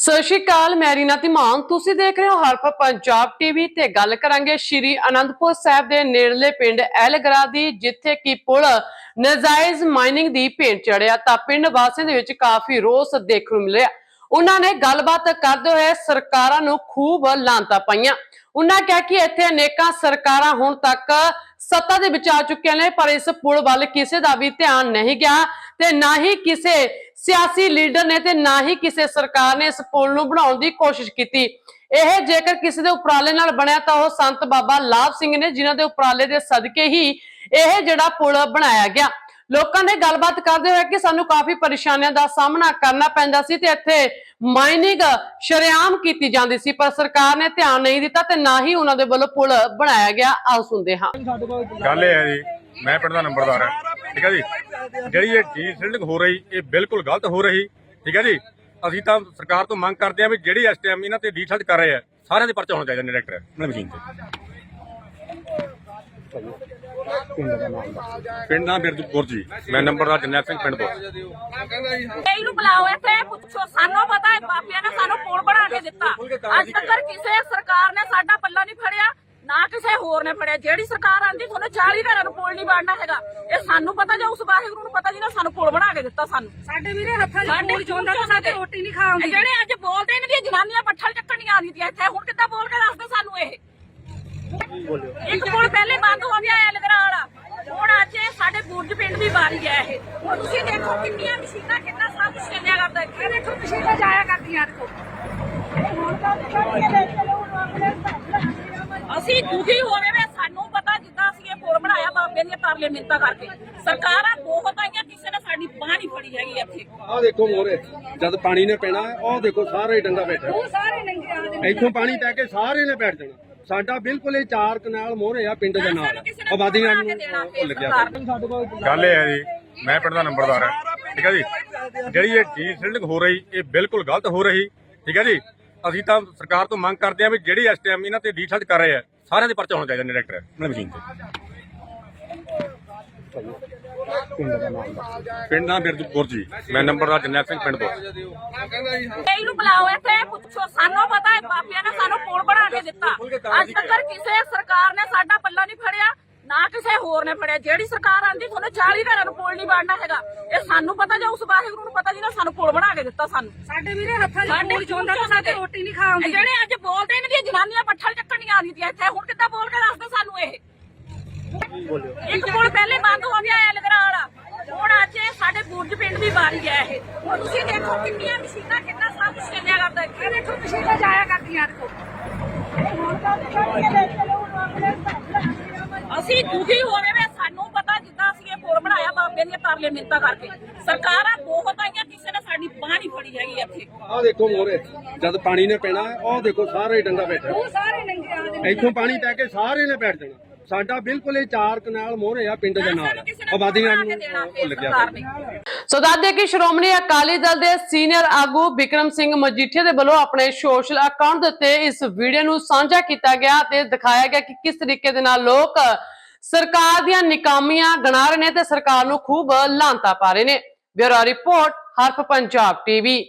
ਸਤਿ ਸ਼੍ਰੀ ਅਕਾਲ, ਮੈਂ ਰੀਨਾ ਧੀਮਾਨ। ਤੁਸੀਂ ਦੇਖ ਰਹੇ ਹੋ ਹਰਫ ਪੰਜਾਬ ਟੀਵੀ ਤੇ ਗੱਲ ਕਰਾਂਗੇ ਸ਼੍ਰੀ ਅਨੰਦਪੁਰ ਸਾਹਿਬ ਦੇ ਨੇੜਲੇ ਪਿੰਡ ਐਲਗਰਾ ਦੀ, ਜਿੱਥੇ ਕਿ ਪੁਲ ਨਜਾਇਜ਼ ਮਾਈਨਿੰਗ ਦੀ ਭੇਂਟ ਚੜਿਆ ਤਾਂ ਪਿੰਡ ਵਾਸੀਆਂ ਦੇ ਵਿੱਚ ਕਾਫੀ ਰੋਸ ਦੇਖਣ ਨੂੰ ਮਿਲਿਆ। ਉਹਨਾਂ ਨੇ ਗੱਲਬਾਤ ਕਰਦੇ ਹੋਏ ਸਰਕਾਰਾਂ ਨੂੰ ਖੂਬ ਲਾਂਤਾ ਪਾਈਆਂ। ਉਹਨਾਂ ਕਿਹਾ ਕਿ ਇੱਥੇ ਅਨੇਕਾਂ ਸਰਕਾਰਾਂ ਹੁਣ ਤੱਕ ਸੱਤਾ ਦੇ ਵਿੱਚ ਆ ਚੁੱਕੀਆਂ ਨੇ, ਪਰ ਇਸ ਪੁਲ ਵੱਲ ਕਿਸੇ ਦਾ ਵੀ ਧਿਆਨ ਨਹੀਂ ਗਿਆ ਤੇ ਨਾ ਹੀ ਕਿਸੇ ਸਿਆਸੀ ਲੀਡਰ ਨੇ ਤੇ ਨਾ ਹੀ ਕਿਸੇ ਸਰਕਾਰ ਨੇ ਇਸ ਪੁਲ ਨੂੰ ਬਣਾਉਣ ਦੀ ਕੋਸ਼ਿਸ਼ ਕੀਤੀ। ਇਹ ਜੇਕਰ ਕਿਸੇ ਦੇ ਉਪਰਾਲੇ ਨਾਲ ਬਣਿਆ ਤਾਂ ਉਹ ਸੰਤ ਬਾਬਾ ਲਾਭ ਸਿੰਘ ਨੇ ਜਿਨ੍ਹਾਂ ਦੇ ਉਪਰਾਲੇ ਦੇ ਸਦਕੇ ਹੀ ਇਹ ਜਿਹੜਾ ਪੁਲ ਬਣਾਇਆ ਗਿਆ। ਲੋਕਾਂ ਨੇ ਗੱਲਬਾਤ ਕਰਦੇ ਹੋਏ ਕਿ ਸਾਨੂੰ ਕਾਫੀ ਪਰੇਸ਼ਾਨੀਆਂ ਦਾ ਸਾਹਮਣਾ ਕਰਨਾ ਪੈਂਦਾ ਸੀ ਤੇ ਇੱਥੇ ਮਾਈਨਿੰਗ ਸ਼ਰੇਆਮ ਕੀਤੀ ਜਾਂਦੀ ਸੀ, ਪਰ ਸਰਕਾਰ ਨੇ ਧਿਆਨ ਨਹੀਂ ਦਿੱਤਾ ਤੇ ਨਾ ਹੀ ਉਹਨਾਂ ਦੇ ਵੱਲੋਂ ਪੁਲ ਬਣਾਇਆ ਗਿਆ। ਆਓ ਸੁਣਦੇ ਹਾਂ। ਗੱਲ ਇਹ ਹੈ ਜੀ, ਮੈਂ ਪਿੰਡ ਦਾ ਨੰਬਰਦਾਰ ਹਾਂ, ਠੀਕ ਹੈ ਜੀ? ਜਿਹੜੀ ਇਹ ਡੀ ਹੋ ਰਹੀ, ਇਹ ਬਿਲਕੁਲ ਗਲਤ ਹੋ ਰਹੀ, ਠੀਕ ਹੈ ਜੀ? ਅਸੀਂ ਤਾਂ ਸਰਕਾਰ ਤੋਂ ਮੰਗ ਕਰਦੇ ਹਾਂ ਵੀ ਜਿਹੜੀ ਇਸ ਟਾਈਮ ਇਹਨਾਂ ਤੇ ਡੀਸਲਟ ਕਰ ਰਹੇ ਆ, ਸਾਰਿਆਂ ਦੇ ਪਰਚਾ ਹੋਣਾ ਚਾਹੀਦਾ ਡਾਇਰੈਕਟਰ ਮਸ਼ੀਨ ਤੇ। ਪਿੰਡ ਦਾ ਬਿਰਦਪੁਰ ਜੀ। ਮੈਂ ਨੰਬਰਦਾਰ ਜਰਨੈਲ ਸਿੰਘ ਪਿੰਡ ਤੋਂ। ਇਹਨੂੰ ਬੁਲਾਓ ਇੱਥੇ ਪੁੱਛੋ। ਸਾਨੂੰ ਪਤਾ ਹੈ ਬਾਬਿਆਂ ਨੇ ਸਾਨੂੰ ਪੁਲ ਬਣਾ ਕੇ ਦਿੱਤਾ। ਅੱਜ ਤੱਕ ਕਿਸੇ ਸਰਕਾਰ ਨੇ ਸਾਡਾ ਪੱਲਾ ਨਹੀਂ ਫੜਿਆ ਨਾ ਕਿਸੇ ਹੋਰ ਨੇ ਫੜਿਆ। ਜਿਹੜੀ ਸਰਕਾਰ ਆਂਦੀ ਤੁਹਾਨੂੰ 40 ਘਰਾਂ ਨੂੰ ਪੁਲ ਨਹੀਂ ਬਣਨਾ ਹੈਗਾ। ਇਹ ਸਾਨੂੰ ਪਤਾ ਜਾਂ ਉਸ ਵਾਹਿਗੁਰੂ ਨੂੰ ਪਤਾ ਜਿਹਨੇ ਸਾਨੂੰ ਪੁਲ ਬਣਾ ਕੇ ਦਿੱਤਾ ਸਾਨੂੰ। ਸਾਡੇ ਵੀਰੇ ਹੱਥਾਂ 'ਚ ਸਾਡੇ ਫੋਨ ਚੋਂਦਾ ਤਾਂ ਸਾਡੇ ਰੋਟੀ ਨਹੀਂ ਇਹ ਖਾਉਂਦੀ ਜਿਹੜੇ ਅੱਜ ਬੋਲਦੇ ਨੇ ਦੀਆਂ ਜਨਾਨੀਆਂ ਪੱਠਲ ਚੱਕਣ ਨਹੀਂ ਆਉਂਦੀਆਂ ਇੱਥੇ ਹੁਣ ਕਿੱਦਾਂ ਬੋਲ ਕੇ ਦੱਸਦੇ ਸਾਨੂੰ ਇਹ? ਇੱਕ ਪੁਲ ਪਹਿਲੇ ਬੰਦ ਹੋ ਗਿਆ ਐ ਲਗਰਾ ਵਾਲਾ। ਹੁਣ ਅੱਜ ਇਹ ਸਾਡੇ ਬੁਰਜ ਪਿੰਡ ਦੀ ਵਾਰੀ ਹੈ ਇਹ। ਹੁਣ ਤੁਸੀਂ ਦੇਖੋ ਕਿੰਨੀਆਂ ਮਸ਼ੀਨਾਂ ਕਿੰਨਾ ਸਭ ਕੁਝ ਚੱਲਿਆ ਕਰਦਾ ਇੱਥੇ। ਇਹ ਦੇਖੋ ਮਸ਼ੀਨਾਂ ਜਾਇਆ ਕਰਦੀਆਂ ਦੇਖੋ। ਅਸੀਂ ਦੁਖੀ ਹੋ ਰਹੇ ਵੇ ਸਾਨੂੰ ਪਤਾ ਜਿੱਦਾਂ ਅਸੀਂ ਇਹ ਪੁਲ ਬਣਾਇਆ ਬਾਬੇ ਦੀਆਂ ਤਰਲੇ ਮਿੰਤਾ ਕਰਕੇ। ਸਰਕਾਰਾਂ ਬਹੁਤ ਆਈਆਂ ਕਿਸੇ ਨੇ ਸਾਡੀ ਬਾਹ ਨਹੀਂ ਫੜੀ ਹੈਗੀ ਇੱਥੇ। ਆਹ ਦੇਖੋ ਮੋਰੇ ਜਦ ਪਾਣੀ ਨੇ ਪੈਣਾ ਉਹ ਦੇਖੋ ਸਾਰੇ ਡੰਗਾ ਬੈਠਾ। ਉਹ ਸਾਰੇ ਨੰਗੇ ਆ ਇੱਥੋਂ ਪਾਣੀ ਪੈ ਕੇ ਸਾਰੇ ਨੇ ਬੈਠ ਜਾਣਾ। ਸਾਡਾ ਬਿਲਕੁਲ ਇਹ ਚਾਰ ਕਨਾਲ ਮੋਰੇ ਆ ਪਿੰਡ ਦੇ ਨਾਲ। ਆਬਾਦੀ ਨਾਲ ਲੱਗਿਆ। ਗੱਲ ਇਹ ਹੈ ਜੀ ਮੈਂ ਪਿੰਡ ਦਾ ਨੰਬਰਦਾਰ ਹਾਂ। ਠੀਕ ਹੈ ਜੀ? ਜਿਹੜੀ ਇਹ ਡੀ ਸਿਲਡਿੰਗ ਹੋ ਰਹੀ ਇਹ ਬਿਲਕੁਲ ਗਲਤ ਹੋ ਰਹੀ। ਠੀਕ ਹੈ ਜੀ? ਅਸੀਂ ਤਾਂ ਸਰਕਾਰ ਤੋਂ ਮੰਗ ਕਰਦੇ ਹਾਂ ਵੀ ਜਿਹੜੀ ਇਸ ਟਾਈਮ ਇਹਨਾਂ ਤੇ ਡੀਸਲਟ ਕਰ ਰਹੇ ਆ ਸਾਰਿਆਂ ਦੇ ਪਰਚਾ ਹੋਣਾ ਚਾਹੀਦਾ ਡਾਇਰੈਕਟਰ। ਮਸ਼ੀਨ ਤੇ। ਪਿੰਡ ਦਾ ਬਿਰਦਪੁਰ ਜੀ। ਮੈਂ ਨੰਬਰਦਾਰ ਜਰਨੈਲ ਸਿੰਘ ਪਿੰਡ ਤੋਂ। ਇਹਨੂੰ ਬੁਲਾਓ ਇੱਥੇ ਪੁੱਛੋ। ਸਾਨੂੰ ਪਤਾ ਹੈ ਬਾਬਿਆਂ ਨੇ ਸਾਨੂੰ ਪੁਲ ਬਣਾ ਕੇ ਦਿੱਤਾ। ਅੱਜ ਤੱਕ ਕਿਸੇ ਸਰਕਾਰ ਨੇ ਸਾਡਾ ਪੱਲਾ ਨਹੀਂ ਫੜਿਆ ਨਾ ਕਿਸੇ ਹੋਰ ਨੇ ਫੜਿਆ। ਜਿਹੜੀ ਸਰਕਾਰ ਆਂਦੀ ਤੁਹਾਨੂੰ 40 ਘਰਾਂ ਨੂੰ ਪੁਲ ਨਹੀਂ ਬਣਨਾ ਹੈਗਾ। ਇਹ ਸਾਨੂੰ ਪਤਾ ਜਾਂ ਉਸ ਵਾਹਿਗੁਰੂ ਨੂੰ ਪਤਾ ਜਿਹਨੇ ਸਾਨੂੰ ਪੁਲ ਬਣਾ ਕੇ ਦਿੱਤਾ ਸਾਨੂੰ? ਸਾਡੇ ਵੀਰੇ ਹੱਥਾਂ 'ਚ ਸਾਡੇ ਫੋਨ ਚੋਂਦਾ ਤਾਂ ਸਾਡੇ ਰੋਟੀ ਨਹੀਂ ਖਾਉਂਦੀ। ਜਿਹੜੇ ਅੱਜ ਬੋਲਦੇ ਨੇ ਦੀਆਂ ਜਨਾਨੀਆਂ ਪੱਠਲ ਚੱਕਣ ਨਹੀਂ ਆਉਂਦੀਆਂ ਇੱਥੇ। ਹੁਣ ਕਿੱਦਾਂ ਬੋਲ ਕੇ ਦੱਸਦੇ ਸਾਨੂੰ ਇਹ? ਇੱਕ ਪੁਲ ਪਹਿਲੇ ਬੰਦ ਹੋ ਗਿਆ ਐ ਲਗਰਾ ਵਾਲਾ ਹੁਣ ਅੱਜ ਇਹ ਸਾਡੇ ਬੁਰਜ ਪਿੰਡ ਦੀ ਵਾਰੀ ਹੈ ਇਹ। ਹੁਣ ਤੁਸੀਂ ਦੇਖੋ ਕਿੰਨੀਆਂ ਮਸ਼ੀਨਾਂ ਕਿੰਨਾ ਸਭ ਕੁਝ ਚੱਲਿਆ ਕਰਦਾ ਇੱਥੇ। ਇਹ ਦੇਖੋ ਮਸ਼ੀਨਾਂ ਜਾਇਆ ਕਰਦੀਆਂ ਦੇਖੋ। ਅਸੀਂ ਦੁਖੀ ਹੋ ਰਹੇ ਵੇ ਸਾਨੂੰ ਪਤਾ ਜਿੱਦਾਂ ਅਸੀਂ ਇਹ ਪੁਲ ਬਣਾਇਆ ਬਾਬੇ ਦੀਆਂ ਤਰਲੇ ਮਿੰਤਾ ਕਰਕੇ। ਸਰਕਾਰਾਂ ਬਹੁਤ ਆਈਆਂ ਕਿਸੇ ਨੇ ਸਾਡੀ ਬਾਹ ਨਹੀਂ ਫੜੀ ਹੈਗੀ ਇੱਥੇ। ਆਹ ਦੇਖੋ ਮੋਰੇ ਜਦ ਪਾਣੀ ਨੇ ਪੈਣਾ ਉਹ ਦੇਖੋ ਸਾਰੇ ਡੰਗਾ ਬੈਠਾ। ਉਹ ਸਾਰੇ ਨੰਗੇ ਆ ਇੱਥੋਂ ਪਾਣੀ ਪੈ ਕੇ ਸਾਰੇ ਨੇ ਬੈਠ ਜਾਣਾ। ਸਾਡਾ ਬਿਲਕੁਲ ਇਹ ਚਾਰ ਕਨਾਲ ਮੋਰੇ ਆ ਪਿੰਡ ਦੇ ਨਾਲ। ਆਬਾਦੀ ਨਾਲ। ਨੇ ਸੋ ਦੱਸਦੇ ਕਿ ਸ਼੍ਰੋਮਣੀ ਅਕਾਲੀ ਦਲ ਦੇ ਸੀਨੀਅਰ ਆਗੂ ਵਿਕਰਮ ਸਿੰਘ ਮਜੀਠੀਆ ਦੇ ਵੱਲੋਂ ਆਪਣੇ ਸੋਸ਼ਲ ਅਕਾਊਂਟ ਦੇ ਉੱਤੇ ਇਸ ਵੀਡੀਓ ਨੂੰ ਸਾਂਝਾ ਕੀਤਾ ਗਿਆ ਤੇ ਦਿਖਾਇਆ ਗਿਆ ਕਿ ਕਿਸ ਤਰੀਕੇ ਦੇ ਨਾਲ ਲੋਕ ਸਰਕਾਰ ਦੀਆਂ ਨਿਕਾਮੀਆਂ ਗਣਾ ਰਹੇ ਨੇ ਤੇ ਸਰਕਾਰ ਨੂੰ ਖੂਬ ਲਾਂਤਾ ਪਾ ਰਹੇ ਨੇ। Bureau report Haraf Punjab TV.